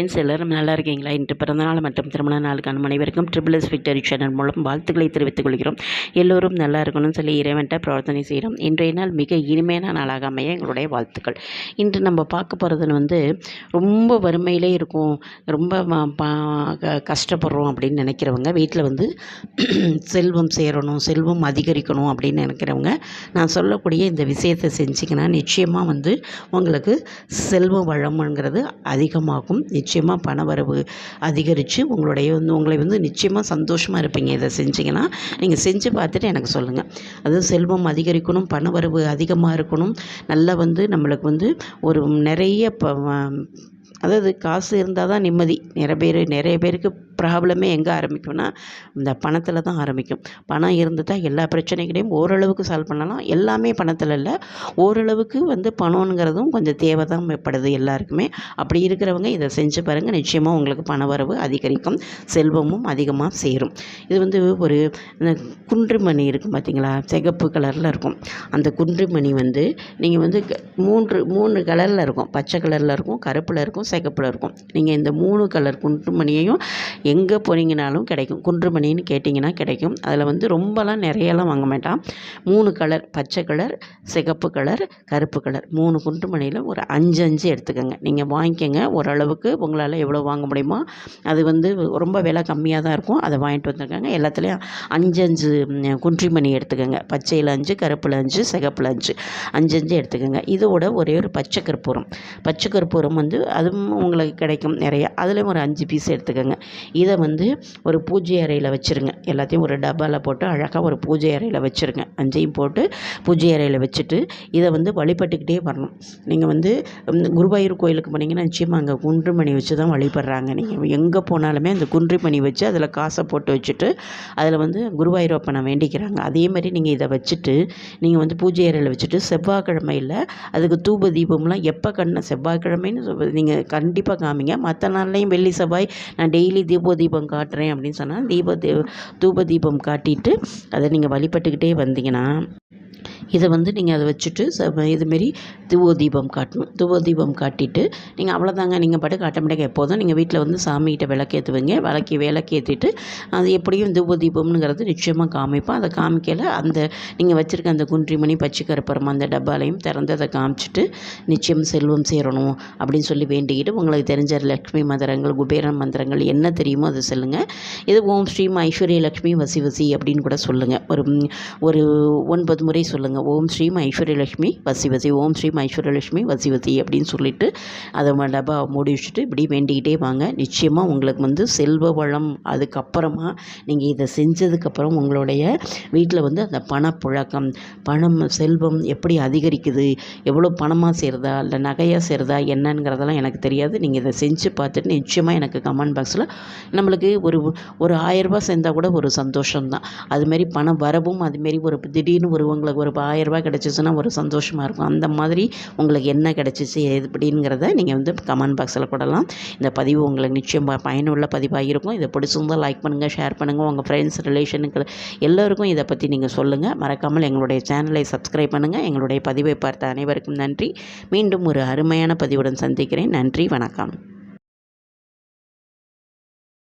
Friends எல்லோரும் நல்லா இருக்கீங்களா? இன்று பிறந்தநாள் மற்றும் திருமண நாளுக்கான அனைவருக்கும் ட்ரிபிள் எஸ் விக்டரி சேனல் மூலம் வாழ்த்துக்களை தெரிவித்துக் கொள்கிறோம். எல்லோரும் நல்லா இருக்கணும்னு சொல்லி இறைவன்ட்ட பிரார்த்தனை செய்கிறோம். இன்றைய நாள் மிக இனிமையான நாளாக அமைய எங்களுடைய வாழ்த்துக்கள். இன்று நம்ம பார்க்க போகிறது வந்து ரொம்ப வறுமையிலே இருக்கும். ரொம்ப கஷ்டப்படுறோம் அப்படின்னு நினைக்கிறவங்க வீட்டில் வந்து செல்வம் சேரணும் செல்வம் அதிகரிக்கணும் அப்படின்னு நினைக்கிறவங்க நான் சொல்லக்கூடிய இந்த விஷயத்தை செஞ்சிங்கன்னா நிச்சயமாக வந்து உங்களுக்கு செல்வ வளம்ங்கிறது அதிகமாகும். நிச்சயம் நிச்சயமாக பணவரவு அதிகரித்து உங்களுடைய வந்து உங்களை வந்து நிச்சயமாக சந்தோஷமாக இருப்பீங்க. இதை செஞ்சிங்கன்னா நீங்கள் செஞ்சு பார்த்துட்டு எனக்கு சொல்லுங்கள் அதுவும் செல்வம் அதிகரிக்கணும் பணவரவு அதிகமாக இருக்கணும். நல்லா வந்து நம்மளுக்கு வந்து ஒரு நிறைய அதாவது காசு இருந்தால் தான் நிம்மதி. நிறைய பேர் நிறைய பேருக்கு ப்ராப்ளமே எங்கே ஆரம்பிக்கும்னா இந்த பணத்தில் தான் ஆரம்பிக்கும். பணம் இருந்துட்டால் எல்லா பிரச்சனைகளையும் ஓரளவுக்கு சால்வ் பண்ணலாம். எல்லாமே பணத்தில் இல்லை. ஓரளவுக்கு வந்து பணங்கிறதும் கொஞ்சம் தேவை தான் படுது எல்லாருக்குமே. அப்படி இருக்கிறவங்க இதை செஞ்சு பாருங்கள் நிச்சயமாக உங்களுக்கு பண வரவு அதிகரிக்கும். செல்வமும் அதிகமாக சேரும். இது வந்து ஒரு குன்றுமணி இருக்கும் பார்த்தீங்களா சிகப்பு கலரில் இருக்கும். அந்த குன்றுமணி வந்து நீங்கள் வந்து மூன்று மூணு கலரில் இருக்கும். பச்சை கலரில் இருக்கும் கருப்பில் இருக்கும் சிகப்பில் இருக்கும். நீங்கள் இந்த மூணு கலர் குன்றுமணியையும் எங்கே போனீங்கனாலும் கிடைக்கும். குன்றுமணின்னு கேட்டிங்கன்னா கிடைக்கும். அதில் வந்து ரொம்பலாம் நிறையலாம் வாங்க மாட்டான். மூணு கலர் பச்சை கலர் சிகப்பு கலர் கருப்பு கலர் மூணு குன்றுமணியில் ஒரு அஞ்சு அஞ்சு எடுத்துக்கோங்க. நீங்கள் வாங்கிக்கோங்க. ஓரளவுக்கு உங்களால் எவ்வளோ வாங்க முடியுமோ அது வந்து ரொம்ப விலை கம்மியாக தான் இருக்கும். அதை வாங்கிட்டு வந்துருக்காங்க. எல்லாத்துலேயும் அஞ்சு அஞ்சு குன்றிமணி எடுத்துக்கோங்க. பச்சையில் அஞ்சு கருப்பில் அஞ்சு சிகப்பில் அஞ்சு. அஞ்சு அஞ்சு எடுத்துக்கோங்க. இதோட ஒரே ஒரு பச்சை கற்பூரம். பச்சை கற்பூரம் வந்து அதுவும் உங்களுக்கு கிடைக்கும் நிறையா. அதுலேயும் ஒரு அஞ்சு பீஸ் எடுத்துக்கோங்க. இதை வந்து ஒரு பூஜை அறையில் வச்சுருங்க. எல்லாத்தையும் ஒரு டப்பாவில் போட்டு அழகாக ஒரு பூஜை அறையில் வச்சுருங்க. அஞ்சையும் போட்டு பூஜை அறையில் வச்சுட்டு இதை வந்து வழிபட்டுக்கிட்டே வரணும். நீங்கள் வந்து குருவாயூர் கோயிலுக்கு போனீங்கன்னா நிச்சயமாக அங்கே குன்றுமணி வச்சு தான் வழிபடுறாங்க. நீங்கள் எங்கே போனாலுமே அந்த குன்றுமணி வச்சு அதில் காசை போட்டு வச்சுட்டு அதில் வந்து குருவாயூரப்பனை வேண்டிக்கிறாங்க. அதே மாதிரி நீங்கள் இதை வச்சுட்டு நீங்கள் வந்து பூஜை அறையில் வச்சுட்டு செவ்வாய்க்கிழமையில் அதுக்கு தூப தீபம்லாம் எப்போ கண்ண செவ்வாய்க்கிழமைன்னு நீங்கள் கண்டிப்பாக காமிங்க. மற்ற நாள்லையும் வெள்ளி செவ்வாய் நான் டெய்லி தீபம் தூப தீபம் காட்டுறேன் அப்படின்னு சொன்னால் தீப தூப தீபம் காட்டிட்டு அதை நீங்கள் வழிபட்டுக்கிட்டே வந்தீங்கன்னா இதை வந்து நீங்கள் அதை வச்சுட்டு ச இதுமாரி தூவ தீபம் காட்டணும். தூவ தீபம் காட்டிட்டு நீங்கள் அவ்வளோதாங்க நீங்கள் பாட்டுக்கு ஆட்டோமேட்டிக்காக எப்போதும் நீங்கள் வீட்டில் வந்து சாமிகிட்ட விளக்கேற்றுவீங்க விளக்கி விளக்கேற்றிட்டு அது எப்படியும் தூவ தீபம்ங்கிறது நிச்சயமாக காமிப்போம் அதை காமிக்கல அந்த நீங்கள் வச்சுருக்க அந்த குன்றிமணி பச்சை கருப்பரம் அந்த டப்பாலையும் திறந்து அதை காமிச்சிட்டு நிச்சயம் செல்வம் சேரணும் அப்படின்னு சொல்லி வேண்டிக்கிட்டு உங்களுக்கு தெரிஞ்ச லக்ஷ்மி மந்திரங்கள் குபேரன் மந்திரங்கள் என்ன தெரியுமோ அதை சொல்லுங்கள் இது ஓம் ஸ்ரீம் ஐஸ்வர்ய லக்ஷ்மி வசி வசி அப்படின்னு கூட சொல்லுங்கள் ஒரு ஒரு ஒன்பது முறை சொல்லுங்கள் ஓம் ஸ்ரீம் ஐஸ்வர்யலட்சுமி வசி வசி ஓம் ஸ்ரீம் ஐஸ்வர்யலட்சுமி வசி வசி அப்படின்னு சொல்லிட்டு அதை டப்பா மூடி வச்சுட்டு இப்படி வேண்டிக்கிட்டே வாங்க. நிச்சயமாக உங்களுக்கு வந்து செல்வ வளம் அதுக்கப்புறமா நீங்கள் இதை செஞ்சதுக்கப்புறம் உங்களுடைய வீட்டில் வந்து அந்த பணப்புழக்கம் பணம் செல்வம் எப்படி அதிகரிக்குது எவ்வளோ பணமாக சேருதா இல்லை நகையாக சேருதா என்னங்கிறதெல்லாம் எனக்கு தெரியாது. நீங்கள் இதை செஞ்சு பார்த்துட்டு நிச்சயமாக எனக்கு கமெண்ட் பாக்ஸில் நம்மளுக்கு ஒரு ஒரு ஆயிரரூபா சேர்ந்தால் கூட ஒரு சந்தோஷம்தான். அதுமாரி பணம் வரவும் அதுமாரி ஒரு திடீர்னு ஒரு உங்களுக்கு ஒரு ஆயிரரூபா கிடச்சிச்சுன்னா ஒரு சந்தோஷமாக இருக்கும். அந்த மாதிரி உங்களுக்கு என்ன கிடச்சிச்சு எப்படிங்கிறத நீங்கள் வந்து கமெண்ட் பாக்ஸில் கூடலாம் இந்த பதிவு உங்களுக்கு நிச்சயம் பயனுள்ள பதிவாக இருக்கும். இதை பிடிச்சிருந்தால் லைக் பண்ணுங்கள் ஷேர் பண்ணுங்கள் உங்கள் ஃப்ரெண்ட்ஸ் ரிலேஷனுக்கு எல்லோருக்கும் இதை பற்றி நீங்கள் சொல்லுங்கள் மறக்காமல் எங்களுடைய சேனலை சப்ஸ்கிரைப் பண்ணுங்கள் எங்களுடைய பதிவை பார்த்த அனைவருக்கும் நன்றி. மீண்டும் ஒரு அருமையான பதிவுடன் சந்திக்கிறேன். நன்றி வணக்கம்.